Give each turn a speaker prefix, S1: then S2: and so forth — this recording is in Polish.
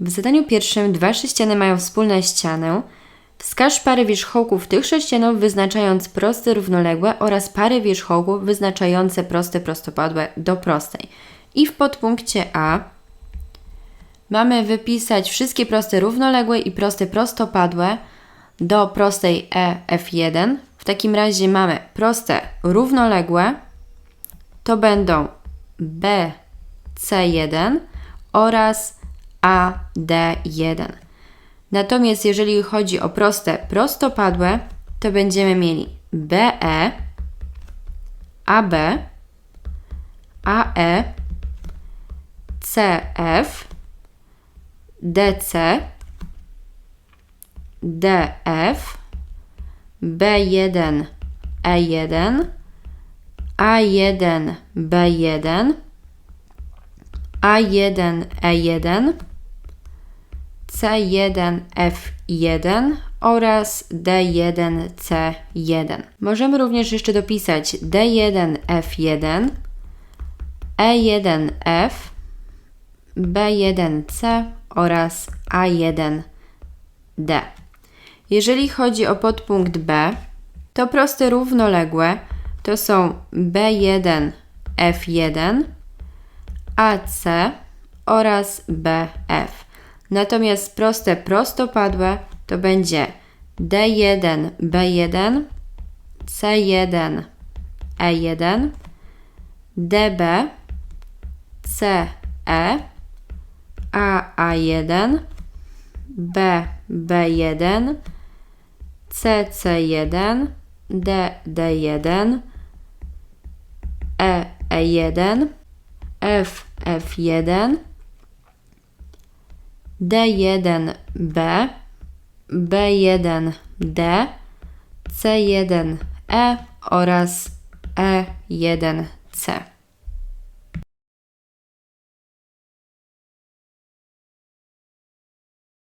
S1: W zadaniu pierwszym dwa sześciany mają wspólne ścianę. Wskaż parę wierzchołków tych sześcianów wyznaczając proste równoległe oraz parę wierzchołków wyznaczające proste prostopadłe do prostej. I w podpunkcie A mamy wypisać wszystkie proste równoległe i proste prostopadłe do prostej E F1. W takim razie mamy proste równoległe, to będą B C1 oraz AD1. Natomiast jeżeli chodzi o proste prostopadłe, to będziemy mieli BE, AB, AE, CF, DC, DF, B1, E1, A1, B1, A1, E1, C1, F1 oraz D1, C1. Możemy również jeszcze dopisać D1, F1, E1, F, B1, C oraz A1, D. Jeżeli chodzi o podpunkt B, to proste równoległe to są B1, F1, AC oraz BF. Natomiast proste prostopadłe to będzie D1, B1, C1, E1, DB, CE, AA1, B, B1, CC1, D, D1, E, E1, F, F1, D1B, B1D, C1E oraz E1C.